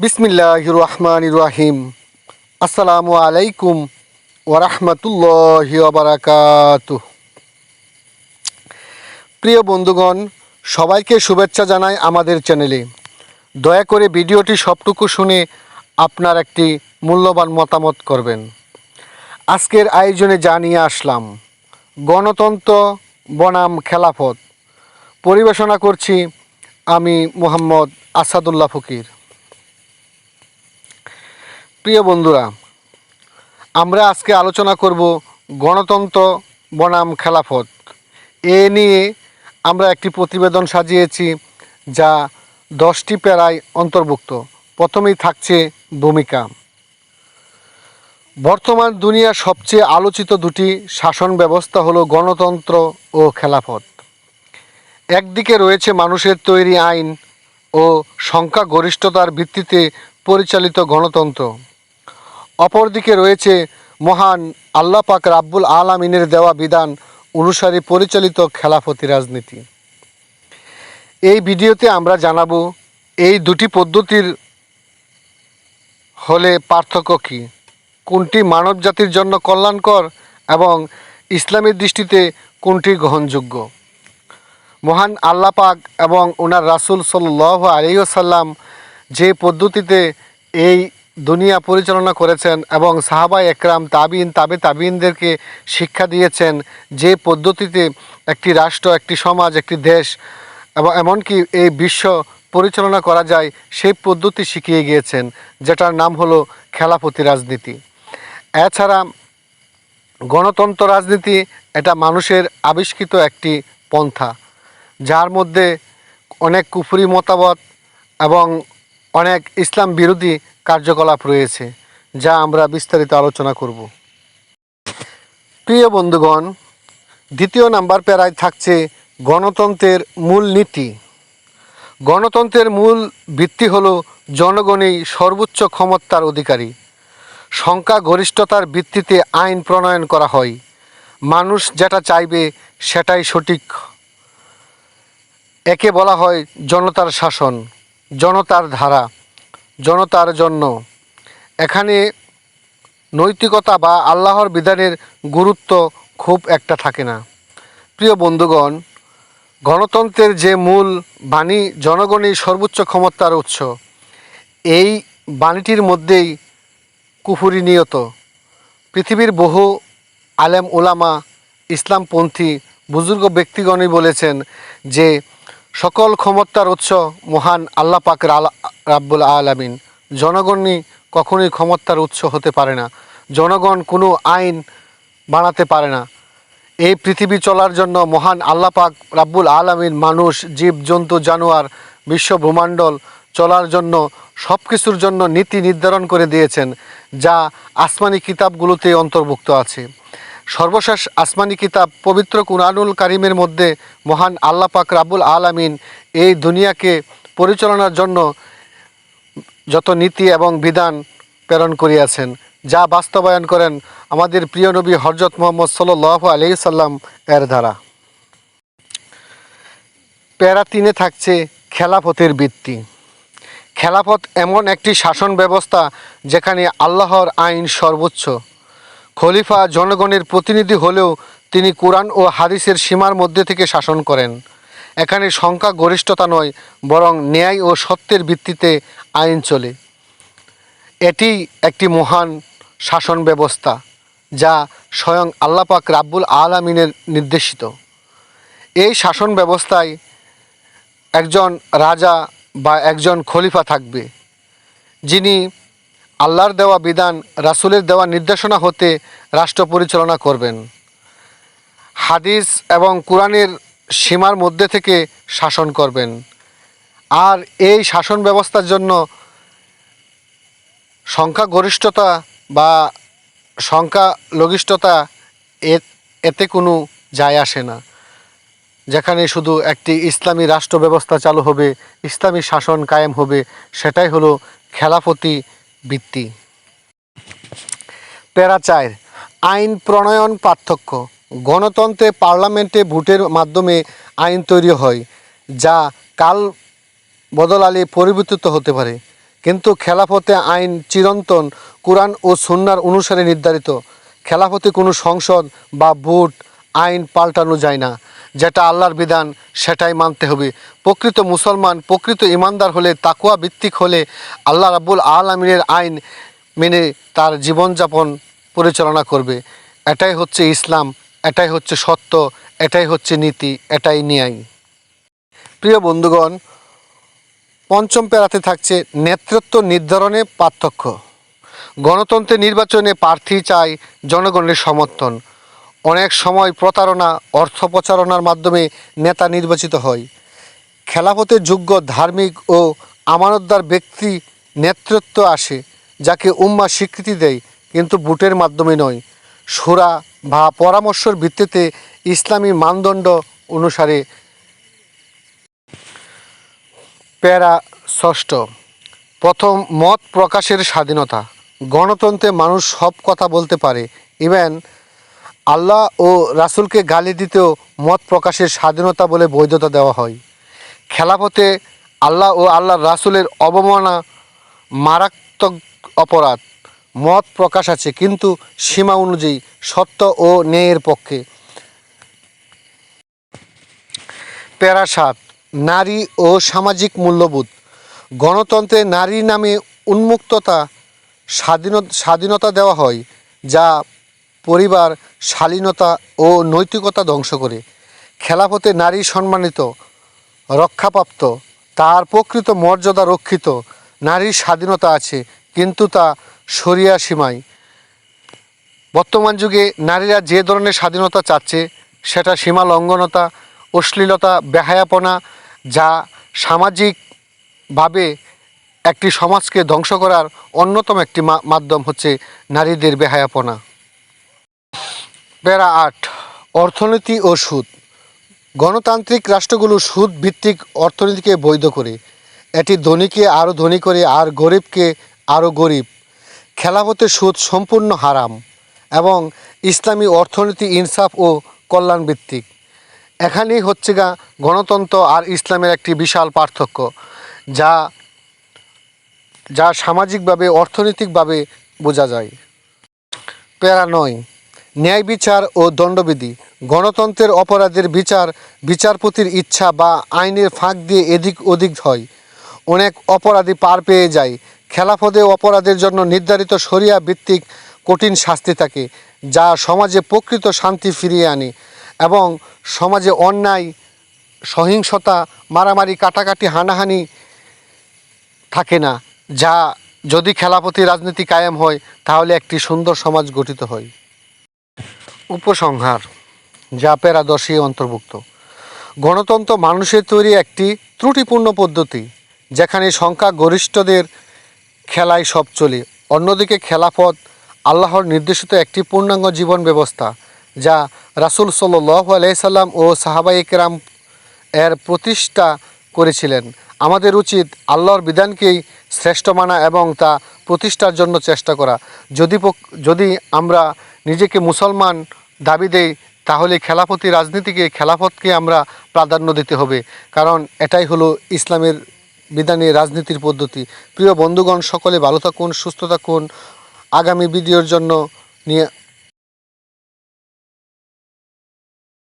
বিসমিল্লাহ রহমান রাহিম। আসসালামু আলাইকুম ওরহমতুল্লাহ বারাকাত প্রিয় বন্ধুগণ, সবাইকে শুভেচ্ছা জানাই আমাদের চ্যানেলে। দয়া করে ভিডিওটি সবটুকু শুনে আপনার একটি মূল্যবান মতামত করবেন। আজকের আয়োজনে জানিয়ে আসলাম, গণতন্ত্র বনাম খেলাফত। পরিবেশনা করছি আমি মোহাম্মদ আসাদুল্লাহ ফকির। প্রিয় বন্ধুরা, আমরা আজকে আলোচনা করব গণতন্ত্র বনাম খেলাফত। এ নিয়ে আমরা একটি প্রতিবেদন সাজিয়েছি যা দশটি প্যারায় অন্তর্ভুক্ত। প্রথমেই থাকছে ভূমিকা। বর্তমান দুনিয়ার সবচেয়ে আলোচিত দুটি শাসন ব্যবস্থা হলো গণতন্ত্র ও খেলাফত। একদিকে রয়েছে মানুষের তৈরি আইন ও সংখ্যাগরিষ্ঠতার ভিত্তিতে পরিচালিত গণতন্ত্র। অপরদিকে রয়েছে মহান আল্লাপাক রাব্বুল আলামিনের দেওয়া বিধান অনুসারে পরিচালিত খেলাফতি রাজনীতি। এই ভিডিওতে আমরা জানাব, এই দুটি পদ্ধতির হলে পার্থক্য কী? কোনটি মানব জাতির জন্য কল্যাণকর এবং ইসলামের দৃষ্টিতে কোনটি গ্রহণযোগ্য? মহান আল্লাহ পাক এবং ওনার রাসুল সাল্লাহ আলিয়াল্লাম যে পদ্ধতিতে এই দুনিয়া পরিচালনা করেছেন এবং সাহাবা একরাম, তাবিন, তাবে তাবিনদেরকে শিক্ষা দিয়েছেন যে পদ্ধতিতে একটি রাষ্ট্র, একটি সমাজ, একটি দেশ এবং এমনকি এই বিশ্ব পরিচালনা করা যায়, সেই পদ্ধতি শিখিয়ে গিয়েছেন, যেটার নাম হলো খেলাপতি রাজনীতি। এছাড়া গণতন্ত্র রাজনীতি এটা মানুষের আবিষ্কৃত একটি পন্থা, যার মধ্যে অনেক কুফুরি মতামত এবং অনেক ইসলাম বিরোধী কার্যকলাপ রয়েছে, যা আমরা বিস্তারিত আলোচনা করব। প্রিয় বন্ধুগণ, দ্বিতীয় নাম্বার প্যারায় থাকছে গণতন্ত্রের মূল নীতি। গণতন্ত্রের মূল ভিত্তি হলো জনগণই সর্বোচ্চ ক্ষমতার অধিকারী। সংখ্যাগরিষ্ঠতার ভিত্তিতে আইন প্রণয়ন করা হয়। মানুষ যেটা চাইবে সেটাই সঠিক। একে বলা হয় জনতার শাসন, জনতার ধারা। জনতার জন্য। এখানে নৈতিকতা বা আল্লাহর বিধানের গুরুত্ব খুব একটা থাকে না। প্রিয় বন্ধুগণ, গণতন্ত্রের যে মূল বাণী জনগণের সর্বোচ্চ ক্ষমতার উৎস, এই বাণীটির মধ্যেই কুফুরি নিয়ত। পৃথিবীর বহু আলেম ওলামা ইসলামপন্থী, বুজুর্গ ব্যক্তিগণই বলেছেন যে সকল ক্ষমতার উৎস মহান আল্লাহ পাক রাব্বুল আলামিন। জনগণই কখনোই ক্ষমতার উৎস হতে পারে না। জনগণ কোনো আইন বানাতে পারে না। এই পৃথিবী চলার জন্য মহান আল্লাপাক রাব্বুল আলামিন মানুষ জীবজন্তু জানোয়ার, বিশ্ব ব্রহ্মাণ্ডল চলার জন্য সব কিছুর জন্য নীতি নির্ধারণ করে দিয়েছেন, যা আসমানি কিতাবগুলোতে অন্তর্ভুক্ত আছে। সর্বশেষ আসমানি কিতাব পবিত্র কুরআনুল কারিমের মধ্যে মহান আল্লাপাক রাবুল আলামিন এই দুনিয়াকে পরিচালনার জন্য যত নীতি এবং বিধান প্রেরণ করিয়াছেন, যা বাস্তবায়ন করেন আমাদের প্রিয় নবী হরজত মোহাম্মদ সাল্লাহ আলি সাল্লাম এর দ্বারা। প্যারা তিনে থাকছে খেলাফতের বৃত্তি খেলাফত এমন একটি শাসন ব্যবস্থা যেখানে আল্লাহর আইন সর্বোচ্চ। খলিফা জনগণের প্রতিনিধি হলেও তিনি কোরআন ও হাদিসের সীমার মধ্যে থেকে শাসন করেন। এখানে সংখ্যা গরিষ্ঠতা নয়, বরং ন্যায় ও সত্যের ভিত্তিতে আইন চলে। এটি একটি মহান শাসন ব্যবস্থা যা স্বয়ং আল্লাপাক রাব্বুল আলামিনের নির্দেশিত। এই শাসন ব্যবস্থায় একজন রাজা বা একজন খলিফা থাকবে, যিনি আল্লাহর দেওয়া বিধান, রাসুলের দেওয়া নির্দেশনা হতে রাষ্ট্র পরিচালনা করবেন। হাদিস এবং কোরআনের সীমার মধ্যে থেকে শাসন করবেন। আর এই শাসন ব্যবস্থার জন্য সংখ্যাগরিষ্ঠতা বা সংখ্যালঘিষ্ঠতা এতে কোনো যায় আসে না। যেখানে শুধু একটি ইসলামী রাষ্ট্র ব্যবস্থা চালু হবে, ইসলামী শাসন কায়েম হবে, সেটাই হলো খেলাফতি বৃত্তি। প্যারা চার, আইন প্রণয়ন পার্থক্য। গণতন্ত্রে পার্লামেন্টে ভোটের মাধ্যমে আইন তৈরি হয়, যা কাল বদলালে পরিবর্তিত হতে পারে। কিন্তু খেলাফতে আইন চিরন্তন, কোরআন ও সুন্নার অনুসারে নির্ধারিত। খেলাফতে কোনো সংসদ বা বুট আইন পাল্টানো যায় না। যেটা আল্লাহর বিধান, সেটাই মানতে হবে। প্রকৃত মুসলমান, প্রকৃত ইমানদার হলে তাকুয়া ভিত্তিক হলে আল্লাহ রাব্বুল আলমিনের আইন মেনে তার জীবনযাপন পরিচালনা করবে। এটাই হচ্ছে ইসলাম, এটাই হচ্ছে সত্য, এটাই হচ্ছে নীতি, এটাই ন্যায়। প্রিয় বন্ধুগণ পঞ্চম প্যারাতে থাকছে নেতৃত্ব নির্ধারণে পার্থক্য। গণতন্ত্রের নির্বাচনে প্রার্থী চাই জনগণের সমর্থন। অনেক সময় প্রতারণা, অর্থ প্রচারণার মাধ্যমে নেতা নির্বাচিত হয়। খেলাফতের যোগ্য ধার্মিক ও আমানতদার ব্যক্তি নেতৃত্ব আসে, যাকে উম্মা স্বীকৃতি দেয়, কিন্তু ভোটের মাধ্যমে নয়। সুরা বা পরামর্শের ভিত্তিতে ইসলামী মানদণ্ড অনুসারে প্যারা ষষ্ঠ। প্রথম মত প্রকাশের স্বাধীনতা। গণতন্ত্রে মানুষ সব কথা বলতে পারে। ইভেন, আল্লাহ ও রাসূলকে গালি দিতেও মত প্রকাশের স্বাধীনতা বলে বৈধতা দেওয়া হয়। খেলাফতে আল্লাহ ও আল্লাহ রাসূলের অবমাননা মারাত্মক অপরাধ। মত প্রকাশ আছে, কিন্তু সীমা অনুযায়ী সত্য ও ন্যায়ের পক্ষে। প্যারা সাত। নারী ও সামাজিক মূল্যবোধ। গণতন্ত্রে নারী নামে উন্মুক্ততা, স্বাধীনতা স্বাধীনতা দেওয়া হয়, যা পরিবার, শালীনতা ও নৈতিকতা ধ্বংস করে। খেলাফতে নারী সম্মানিত, রক্ষাপ্রাপ্ত, তার প্রকৃত মর্যাদা রক্ষিত, নারীর স্বাধীনতা আছে, কিন্তু তা সরিয়া সীমায়। বর্তমান যুগে নারীরা যে ধরনের স্বাধীনতা চাচ্ছে, সেটা সীমা লঙ্ঘনতা, অশ্লীলতা, বেহায়াপনা যা সামাজিকভাবে একটি সমাজকে ধ্বংস করার অন্যতম একটি মাধ্যম হচ্ছে নারীদের বেহায়াপনা। প্যারা আট, অর্থনীতি ও সুদ। গণতান্ত্রিক রাষ্ট্রগুলো সুদ ভিত্তিক অর্থনীতিকে বৈধ করে। এটি ধনীকে আরও ধনী করে, আর গরিবকে আরও গরিব। খেলাফতে সুদ সম্পূর্ণ হারাম এবং ইসলামী অর্থনীতি ইনসাফ ও কল্যাণ ভিত্তিক এখানেই হচ্ছে গা গণতন্ত্র আর ইসলামের একটি বিশাল পার্থক্য, যা যা সামাজিকভাবে, অর্থনৈতিকভাবে বোঝা যায়। প্যারা নয়, ন্যায় বিচার ও দণ্ডবিধি, গণতন্ত্রের অপরাধের বিচার, বিচারপতির ইচ্ছা বা আইনের ফাঁক দিয়ে এদিক ওদিক হয়। অনেক অপরাধী পার পেয়ে যায়। খেলাফতে অপরাধের জন্য নির্ধারিত শরিয়া ভিত্তিক কঠিন শাস্তি থাকে, যা সমাজে প্রকৃত শান্তি ফিরিয়ে আনে। এবং সমাজে অন্যায়, সহিংসতা, মারামারি, কাটাকাটি, হানাহানি থাকে না, যা যদি খেলাপতি রাজনীতি কায়েম হয়, তাহলে একটি সুন্দর সমাজ গঠিত হয়। উপসংহার, যা প্যারা দশে অন্তর্ভুক্ত। গণতন্ত্র মানুষের তৈরি একটি ত্রুটিপূর্ণ পদ্ধতি, যেখানে সংখ্যা গরিষ্ঠদের খেলায় সব চলে। অন্যদিকে খেলাফত আল্লাহর নির্দেশিত একটি পূর্ণাঙ্গ জীবন ব্যবস্থা যা রাসুল সাল্লাহ আলাইসাল্লাম ও সাহাবাই কেরাম এর প্রতিষ্ঠা করেছিলেন। আমাদের উচিত আল্লাহর বিধানকেই শ্রেষ্ঠ মানা এবং তা প্রতিষ্ঠার জন্য চেষ্টা করা। যদি যদি আমরা নিজেকে মুসলমান দাবি দেই, তাহলে খেলাফতি রাজনীতিকে, খেলাফতকে আমরা প্রাধান্য দিতে হবে। কারণ এটাই হলো ইসলামের বিধানে রাজনীতির পদ্ধতি। প্রিয় বন্ধুগণ, সকলে ভালো থাকুন, সুস্থ থাকুন। আগামী ভিডিওর জন্য নিয়ে